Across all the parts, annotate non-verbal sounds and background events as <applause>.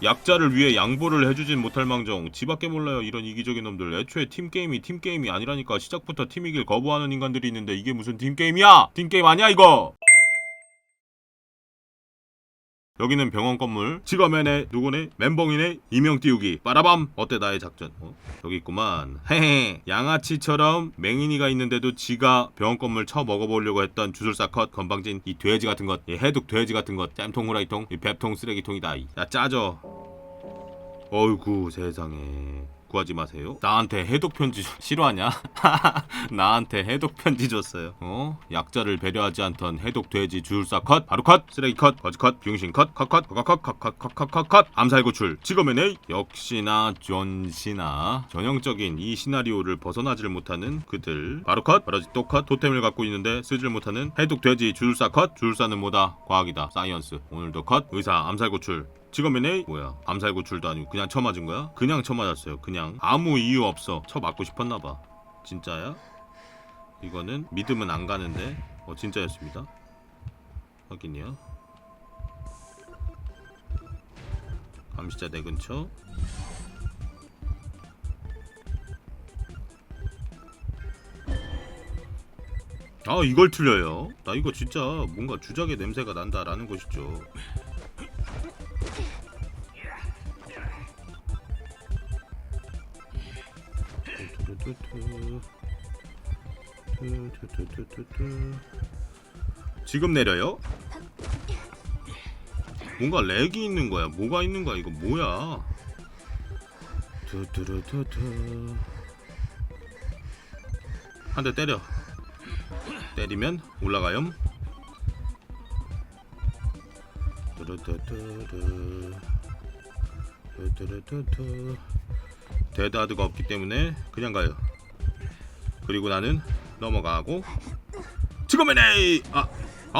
약자를 위해 양보를 해주진 못할 망정. 지밖에 몰라요. 이런 이기적인 놈들. 애초에 팀게임이 팀게임이 아니라니까 시작부터 팀이길 거부하는 인간들이 있는데 이게 무슨 팀게임이야? 팀게임 아니야 이거 여기는 병원 건물. 직업면에 누구네 멘붕이네 이명 띄우기. 빠라밤. 어때 나의 작전? 어? 여기 있구만. 헤헤. 양아치처럼 맹인이가 있는데도 지가 병원 건물 쳐 먹어보려고 했던 주술사 컷 건방진 이 돼지 같은 것. 이 해독 돼지 같은 것. 짬통 후라이통. 이 뱁통 쓰레기통이다 이. 야 짜져 어이구 세상에 구하지 마세요. 나한테 해독 편지 싫어하냐? <laughs> 나한테 해독 편지 줬어요. 어? 약자를 배려하지 않던 해독 돼지 주술사 컷, 바로 컷, 쓰레기 컷, 거지 컷, 병신 컷, 컷 컷, 컷 컷, 컷 컷, 컷 컷, 컷. 암살 고출, 지검의 애 역시나 존시나. 전형적인 이 시나리오를 벗어나질 못하는 그들. 바로 컷, 바라지 또 컷, 토템을 갖고 있는데 쓰질 못하는 해독 돼지 주술사 컷, 주술사는 뭐다? 과학이다, 사이언스. 오늘도 컷, 의사 암살 고출, 직업면 A 뭐야 암살 구출도 아니고 그냥 쳐 맞은 거야? 그냥 쳐 맞았어요 그냥. 아무 이유 없어. 쳐 맞고 싶었나 봐. 진짜야? 이거는 믿으면 안 가는데? 어 진짜였습니다. 확인이요. 감시자 내 근처. 아 이걸 틀려요? 나 이거 진짜 뭔가 주작의 냄새가 난다라는 것이죠 지금 내려요? 뭔가 렉이 있는 거야. 뭐가 있는 거야? 이거 뭐야? 두두루두두. 한 대 때려. 때리면 올라가요. 두루두두두. 두두루두두. 데드하드가 없기 때문에 그냥 가요. 그리고 나는 넘어가고. 지금이네 아,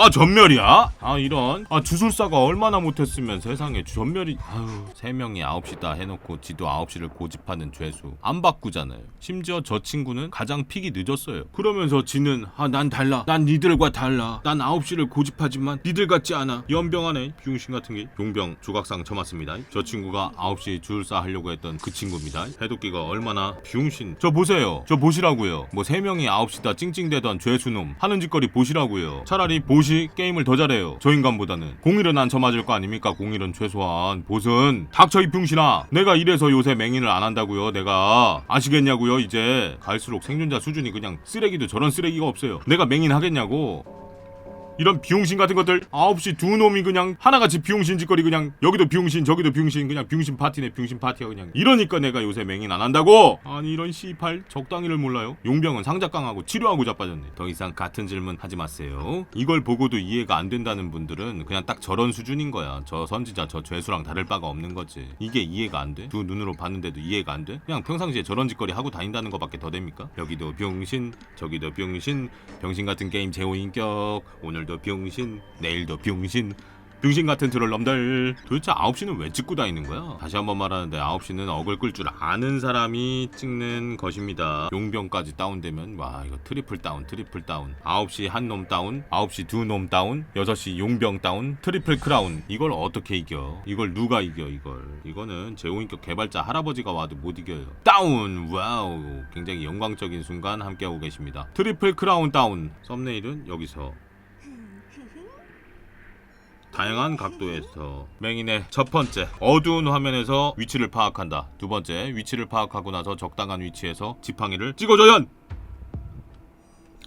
아 전멸이야? 아 이런. 아 주술사가 얼마나 못했으면 세상에 전멸이. 아유 세 명이 9시 다 해놓고 지도 9시를 고집하는 죄수. 안 바꾸잖아요. 심지어 저 친구는 가장 픽이 늦었어요. 그러면서 지는 아 난 달라. 난 니들과 달라. 난 9시를 고집하지만 니들 같지 않아. 연병하네. 비용신 같은 게. 용병 조각상 쳐맞습니다. 저 친구가 9시 주술사 하려고 했던 그 친구입니다. 해독기가 얼마나 비용신. 저 보세요. 저 보시라고요. 뭐 세 명이 9시 다 찡찡대던 죄수놈. 하는 짓거리 보시라고요. 차라리 보시 게임을 더 잘해요. 저 인간보다는. 공일은 안 쳐맞을 거 아닙니까? 공일은 최소한. 보슨 닥쳐 이 병신아. 내가 이래서 요새 맹인을 안 한다고요 내가. 아시겠냐고요 이제. 갈수록 생존자 수준이 그냥 쓰레기도 저런 쓰레기가 없어요. 내가 맹인 하겠냐고 이런 비용신 같은 것들 9시 두 놈이 그냥 하나같이 비용신 짓거리 그냥 여기도 비용신 저기도 비용신 그냥 비용신 파티네 비용신 파티야 그냥. 이러니까 내가 요새 맹인 안 한다고? 아니 이런 C8 적당히를 몰라요. 용병은 상작강하고 치료하고 자빠졌네. 더 이상 같은 질문 하지 마세요. 이걸 보고도 이해가 안 된다는 분들은 그냥 딱 저런 수준인 거야. 저 선지자 저 죄수랑 다를 바가 없는 거지. 이게 이해가 안 돼? 두 눈으로 봤는데도 이해가 안 돼? 그냥 평상시에 저런 짓거리 하고 다닌다는 것밖에 더 됩니까? 여기도 병신 저기도 병신 병신 같은 게임 제호 인격 오늘 도 병신 내일도 병신. 병신 같은 트롤 놈들. 도대체 9시는 왜 찍고 다니는 거야? 다시 한번 말하는데 9시는 억을 끌 줄 아는 사람이 찍는 것입니다. 용병까지 다운되면 와 이거 트리플 다운 트리플 다운. 9시 한 놈 다운 9시 두 놈 다운 6시 용병 다운 트리플 크라운. 이걸 어떻게 이겨? 이걸 누가 이겨 이걸? 이거는 제호인격 개발자 할아버지가 와도 못 이겨요. 다운! 와우! 굉장히 영광적인 순간 함께하고 계십니다. 트리플 크라운 다운. 썸네일은 여기서 다양한 각도에서 맹인의 첫 번째 어두운 화면에서 위치를 파악한다. 두 번째 위치를 파악하고 나서 적당한 위치에서 지팡이를 찍어줘연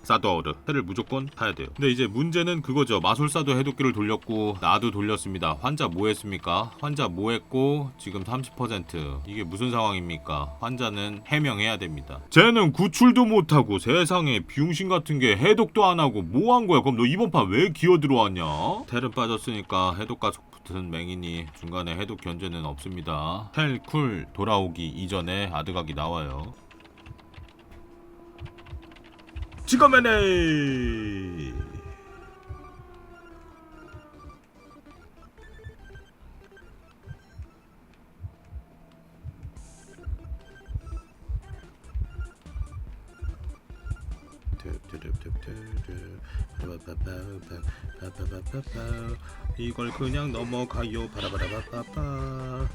사도어르 해를 무조건 타야 돼요. 근데 이제 문제는 그거죠. 마술사도 해독기를 돌렸고 나도 돌렸습니다. 환자 뭐 했습니까? 환자 뭐 했고 지금 30% 이게 무슨 상황입니까? 환자는 해명해야 됩니다. 쟤는 구출도 못하고 세상에 비용신 같은 게 해독도 안 하고 뭐 한 거야? 그럼 너 이번 판 왜 기어 들어왔냐? 텔은 빠졌으니까 해독 가속 붙은 맹인이 중간에 해독 견제는 없습니다. 텔 쿨 돌아오기 이전에 아드각이 나와요 지금에네. 이걸 그냥 넘어가요. 바라바라바빠빠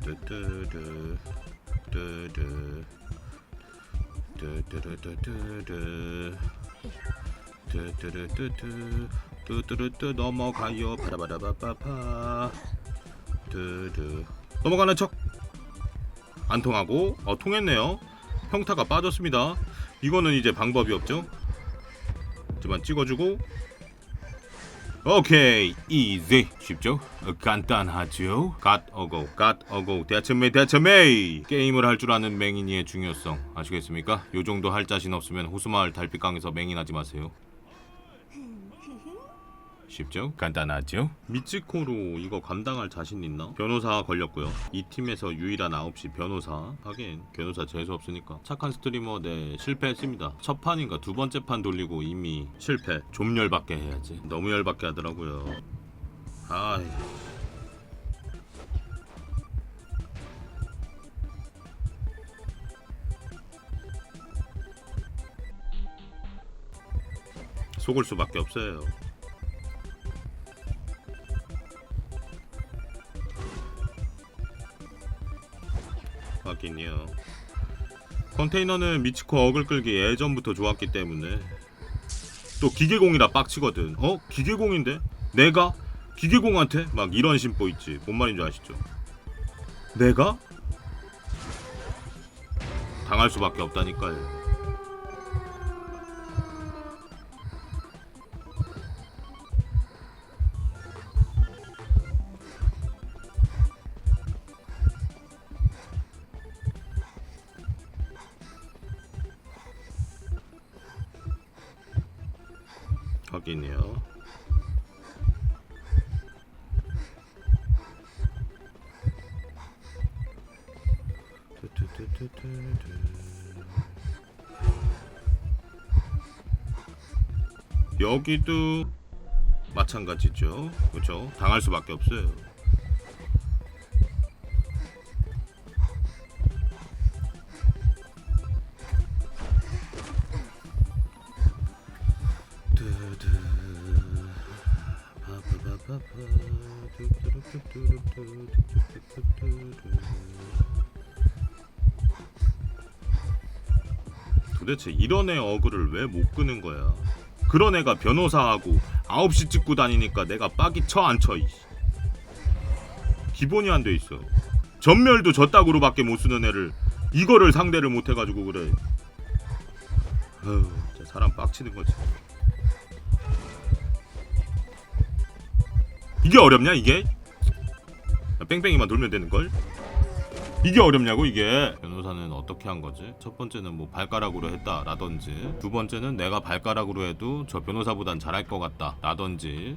뚜뚜뚜뚜 뚜뚜 뚜뚜루뚜뚜뚜 뚜뚜루뚜뚜 뚜뚜루뚜 넘어가요 바라바라바빠빠 뚜뚜 넘어가는 척 안 통하고 어 통했네요 평타가 빠졌습니다 이거는 이제 방법이 없죠 하지만 찍어주고 오케이 이지 쉽죠? 어, 간단하죠? 갓 어고 갓 어고 대처메 대처메 게임을 할 줄 아는 맹인이의 중요성 아시겠습니까? 요 정도 할 자신 없으면 호수마을 달빛강에서 맹인하지 마세요 쉽죠? 간단하죠? 미치코로 이거 감당할 자신 있나? 변호사 걸렸고요. 이 팀에서 유일한 9시 변호사. 하긴 변호사 재수 없으니까. 착한 스트리머 네 실패했습니다. 첫 판인가 두 번째 판 돌리고 이미 실패. 좀 열받게 해야지. 너무 열받게 하더라고요. 아이. 속을 수밖에 없어요. 하긴요. 컨테이너는 미치코 어글 끌기 예전부터 좋았기 때문에 또 기계공이라 빡치거든. 어? 기계공인데? 내가 기계공한테 막 이런 심보 있지. 뭔 말인지 아시죠? 내가 당할 수밖에 없다니까요. 하긴요. 여기도 마찬가지죠. 그렇죠? 당할 수밖에 없어요. 도대체 이런 애 어그를 왜 못 끄는 거야? 그런 애가 변호사하고 9시 찍고 다니니까 내가 빡이 쳐 안 쳐. 기본이 안 돼 있어. 전멸도 저따구로밖에 못 쓰는 애를 이거를 상대를 못 해가지고 그래. 어휴, 사람 빡치는 거지. 이게 어렵냐 이게? 뺑뺑이만 돌면 되는 걸? 이게 어렵냐고 이게 변호사는 어떻게 한 거지? 첫 번째는 뭐 발가락으로 했다 라든지 두 번째는 내가 발가락으로 해도 저 변호사보단 잘할 것 같다 라든지